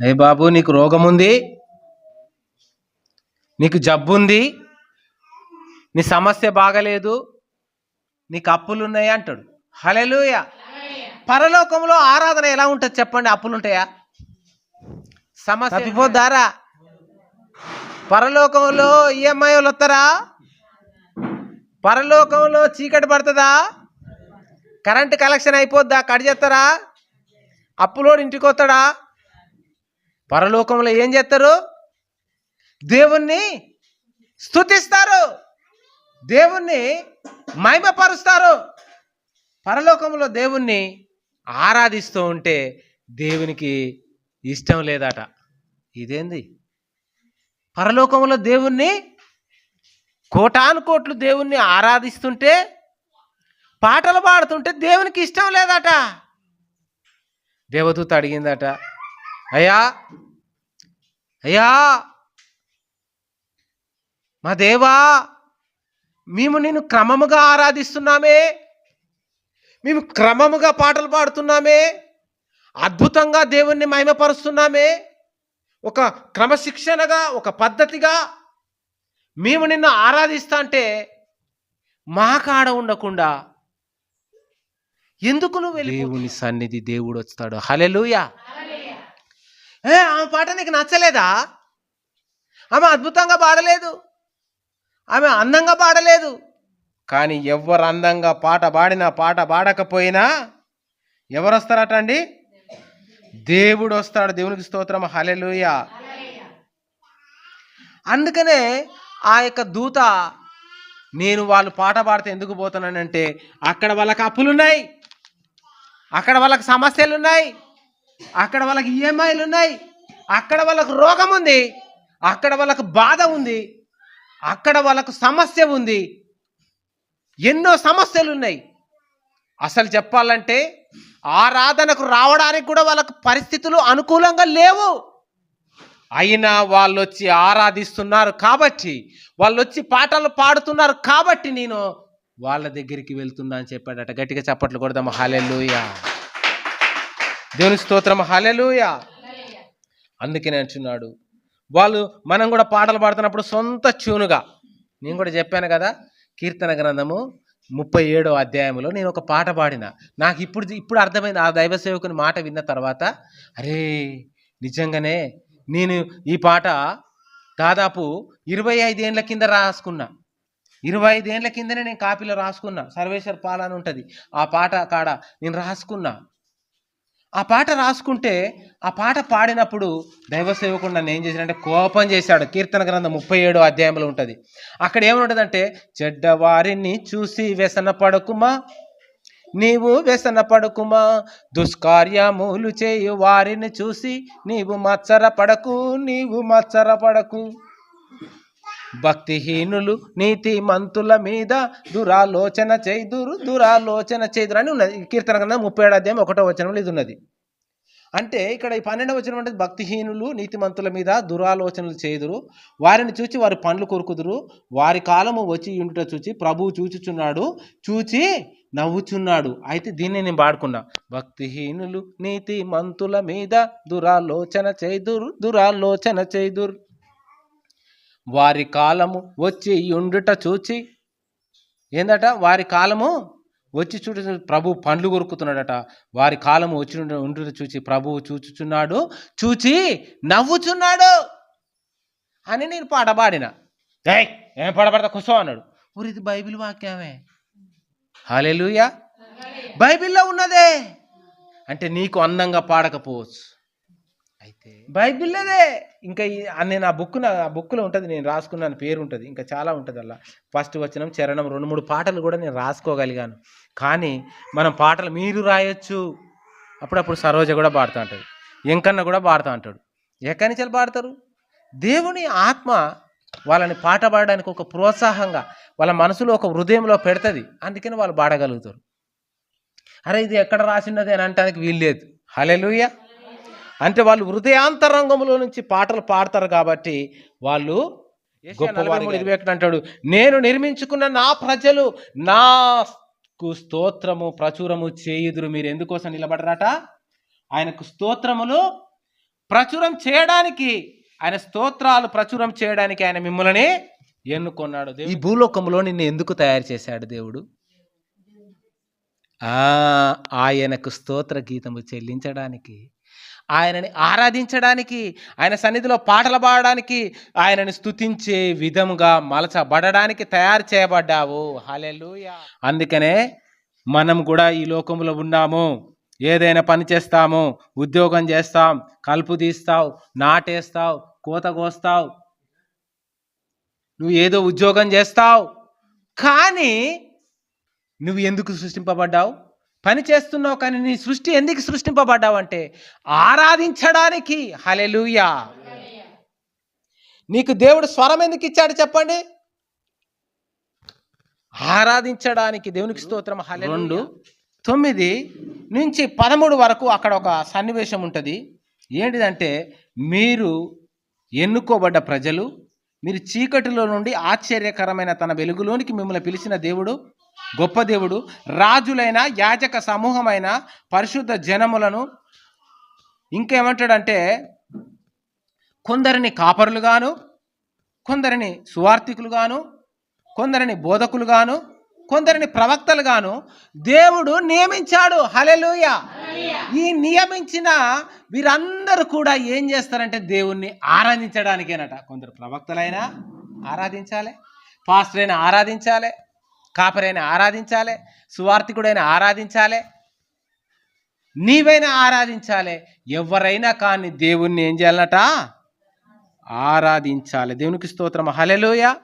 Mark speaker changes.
Speaker 1: ఏ బాబు నీకు రోగం ఉంది నీకు జబ్బు ఉంది నీ సమస్య బాగలేదు? నీకు అప్పులు ఉన్నాయి అంటాడు. హలెలుయ పరలోకంలో ఆరాధన ఎలా ఉంటుంది చెప్పండి అప్పులు ఉంటాయా సమస్య తప్పిపోద్దారా? పరలోకంలో ఈఎంఐ వాళ్ళు వస్తారా? పరలోకంలో చీకటి పడుతుందా? Current collection అయిపోద్దా? కట్ చేస్తారా? అప్పులోడు ఇంటికి వస్తాడా పరలోకంలో ఏం చేస్తారు? దేవుణ్ణి స్తుతిస్తారు. దేవుణ్ణి మహిమపరుస్తారు. పరలోకంలో దేవుణ్ణి ఆరాధిస్తూ ఉంటే దేవునికి ఇష్టం లేదట. ఇదేంది? పరలోకంలో దేవుణ్ణి కోటానుకోట్లు దేవుణ్ణి ఆరాధిస్తుంటే పాటలు పాడుతుంటే దేవునికి ఇష్టం లేదట. దేవదూత అడిగిందట అయ్యా! అయ్యా! మా దేవా మేము నిన్ను క్రమముగా ఆరాధిస్తున్నామే. మేము క్రమముగా పాటలు పాడుతున్నామే. అద్భుతంగా దేవుణ్ణి మహిమపరుస్తున్నామే. ఒక క్రమశిక్షణగా ఒక పద్ధతిగా మేము నిన్ను ఆరాధిస్తా అంటే మా కాడ ఉండకుండా ఎందుకు నువ్వు దేవుని సన్నిధి దేవుడు వస్తాడు. హలెలుయా ఏ ఆమె పాట నీకు నచ్చలేదా? ఆమె అద్భుతంగా పాడలేదు. ఆమె అందంగా పాడలేదు. కానీ ఎవరు అందంగా పాట పాడినా పాట పాడకపోయినా ఎవరు వస్తారట అండి? దేవుడు వస్తాడు. దేవునికి స్తోత్రం. హలెలుయ అందుకనే ఆ యొక్క దూత నేను వాళ్ళు పాట పాడితే ఎందుకు పోతున్నానంటే అక్కడ వాళ్ళకి అప్పులున్నాయి. అక్కడ వాళ్ళకి సమస్యలు ఉన్నాయి అక్కడ వాళ్ళకి ఈఎంఐలు ఉన్నాయి. అక్కడ వాళ్ళకు రోగం ఉంది. అక్కడ వాళ్ళకు బాధ ఉంది. అక్కడ వాళ్ళకు సమస్య ఉంది. ఎన్నో సమస్యలు ఉన్నాయి. అసలు చెప్పాలంటే ఆరాధనకు రావడానికి కూడా వాళ్ళకు పరిస్థితులు అనుకూలంగా లేవు. అయినా వాళ్ళు వచ్చి ఆరాధిస్తున్నారు కాబట్టి వాళ్ళు వచ్చి పాటలు పాడుతున్నారు కాబట్టి నేను వాళ్ళ దగ్గరికి వెళ్తున్నా అని చెప్పాడట. గట్టిగా చప్పట్లు కొడదాం హాలెల్లుయా. దేవుని స్తోత్రం హలెలుయ అందుకనే అంటున్నాడు. వాళ్ళు మనం కూడా పాటలు పాడుతున్నప్పుడు సొంత చూనుగా నేను కూడా చెప్పాను కదా కీర్తన గ్రంథము ముప్పై ఏడో అధ్యాయంలో నేను ఒక పాట పాడిన. నాకు ఇప్పుడు ఇప్పుడు అర్థమైంది. ఆ దైవ సేవకుని మాట విన్న తర్వాత అరే నిజంగానే నేను ఈ పాట దాదాపు ఇరవై ఐదేళ్ళ కింద రాసుకున్నా. ఇరవై ఐదేళ్ళ కిందనే నేను కాపీలో రాసుకున్నా. సర్వేశ్వర్ పాల అని ఉంటుంది. ఆ పాట కాడ నేను రాసుకున్నా. ఆ పాట రాసుకుంటే ఆ పాట పాడినప్పుడు దైవ సేవకుడు నన్ను ఏం చేశాడంటే కోపం చేశాడు. కీర్తన గ్రంథం ముప్పై ఏడు అధ్యాయంలో ఉంటుంది. అక్కడ ఏముంటుందంటే చెడ్డవారిని చూసి వ్యసన పడకుమా? నీవు వ్యసన పడకుమా? దుష్కార్యములు చేయు వారిని చూసి నీవు మచ్చర పడకు నీవు మచ్చర పడకు. భక్తిహీనులు నీతి మంతుల మీద దురాలోచన చేదురు దురాలోచన చేదురు అని ఉన్నది. కీర్తన గ్రంథం ముప్పై ఏడు అధ్యాయం ఒకటో వచనంలో ఇది ఉన్నది. అంటే ఇక్కడ ఈ పన్నెండవ వచనం అంటే భక్తిహీనులు నీతిమంతుల మీద దురాలోచనలు చేదురు. వారిని చూచి వారి పండ్లు కొరుకుదురు. వారి కాలము వచ్చి ఉండుట చూచి ప్రభువు చూచుచున్నాడు చూచి నవ్వుచున్నాడు. అయితే దీన్ని నేను పాడుకున్నా. భక్తిహీనులు నీతి మంతుల మీద దురాలోచన చేదురు దురాలోచన చేదురు. వారి కాలము వచ్చి ఉండుట చూచి ఏందట? వారి కాలము వచ్చి చూడ ప్రభు పండ్లు కొరుకుతున్నాడట. వారి కాలము వచ్చి ఉండుట చూచి ప్రభువు చూచుచున్నాడు చూచి నవ్వుచున్నాడు అని నేను పాట పాడిన ఏయ్ ఏం పాడబడతా? కుసం అన్నాడు. ఊరి ఇది బైబిల్ వాక్యమే. హాలెలుయా బైబిల్లో ఉన్నదే. అంటే నీకు అందంగా పాడకపోవచ్చు. అయితే అదే ఇంకా నేను ఆ బుక్ ఆ బుక్లో ఉంటుంది నేను రాసుకున్నాను పేరు ఉంటుంది ఇంకా చాలా ఉంటుంది అలా. ఫస్ట్ వచ్చిన చరణం రెండు మూడు పాటలు కూడా నేను రాసుకోగలిగాను. కానీ మనం పాటలు మీరు రాయొచ్చు. అప్పుడప్పుడు సరోజ కూడా పాడుతూ ఉంటుంది ఎంకన్న కూడా పాడుతూ ఉంటాడు. ఎక్కడి నుంచి పాడతారు? దేవుని ఆత్మ వాళ్ళని పాట పాడడానికి ఒక ప్రోత్సాహంగా వాళ్ళ మనసులో ఒక హృదయంలో పెడుతుంది. అందుకని వాళ్ళు పాడగలుగుతారు. అరే ఇది ఎక్కడ రాసినది అని అనడానికి వీలు లేదు హలెలుయ్య అంటే వాళ్ళు హృదయాంతరంగంలో నుంచి పాటలు పాడతారు కాబట్టి వాళ్ళు గొప్పవారు ఇరవై ఒకటి అంటాడు నేను నిర్మించుకున్న నా ప్రజలు నాకు స్తోత్రము ప్రచురము చేయుదురు. మీరు ఎందుకోసం నిలబడరాట? ఆయనకు స్తోత్రములు ప్రచురం చేయడానికి ఆయన స్తోత్రాలు ప్రచురం చేయడానికి ఆయన మిమ్మల్ని ఎన్నుకున్నాడు ఈ భూలోకంలో నిన్ను ఎందుకు తయారు చేశాడు దేవుడు? ఆ ఆయనకు స్తోత్ర గీతము చెల్లించడానికి ఆయనని ఆరాధించడానికి ఆయన సన్నిధిలో పాటలు పాడడానికి ఆయనని స్తుతించే విధముగా మలచబడడానికి తయారు చేయబడ్డావు. హాలెలుయా అందుకనే మనం కూడా ఈ లోకంలో ఉన్నాము. ఏదైనా పని చేస్తాము ఉద్యోగం చేస్తాం కలుపు తీస్తావు నాటేస్తావు కోత కోస్తావు నువ్వు ఏదో ఉద్యోగం చేస్తావు కానీ నువ్వు ఎందుకు సృష్టింపబడ్డావు? పని చేస్తున్నావు కానీ నీ సృష్టి ఎందుకు సృష్టింపబడ్డావు అంటే ఆరాధించడానికి. హలెలుయా నీకు దేవుడు స్వరం ఎందుకు ఇచ్చాడు చెప్పండి? ఆరాధించడానికి దేవునికి స్తోత్రం. హలే రెండు తొమ్మిది నుంచి పదమూడు వరకు అక్కడ ఒక సన్నివేశం ఉంటుంది. ఏంటిదంటే మీరు ఎన్నుకోబడ్డ ప్రజలు మీరు చీకటిలో నుండి ఆశ్చర్యకరమైన తన వెలుగులోనికి మిమ్మల్ని పిలిచిన దేవుడు గొప్ప దేవుడు రాజులైన యాజక సమూహమైన పరిశుద్ధ జనములను ఇంకేమంటాడంటే కొందరిని కాపరులుగాను కొందరిని సువార్థికులుగాను కొందరిని బోధకులుగాను కొందరిని ప్రవక్తలుగాను దేవుడు నియమించాడు. హలెలుయ ఈ నియమించిన వీరందరూ కూడా ఏం చేస్తారంటే దేవుణ్ణి ఆరాధించడానికేనట. కొందరు ప్రవక్తలైనా ఆరాధించాలి పాస్టర్ ఆరాధించాలి కాపరైన ఆరాధించాలి సువార్థికుడైన ఆరాధించాలి నీవైనా ఆరాధించాలి ఎవరైనా కానీ దేవుణ్ణి ఏం చేయాలన్నట ఆరాధించాలి. దేవునికి స్తోత్రం. హలెలోయ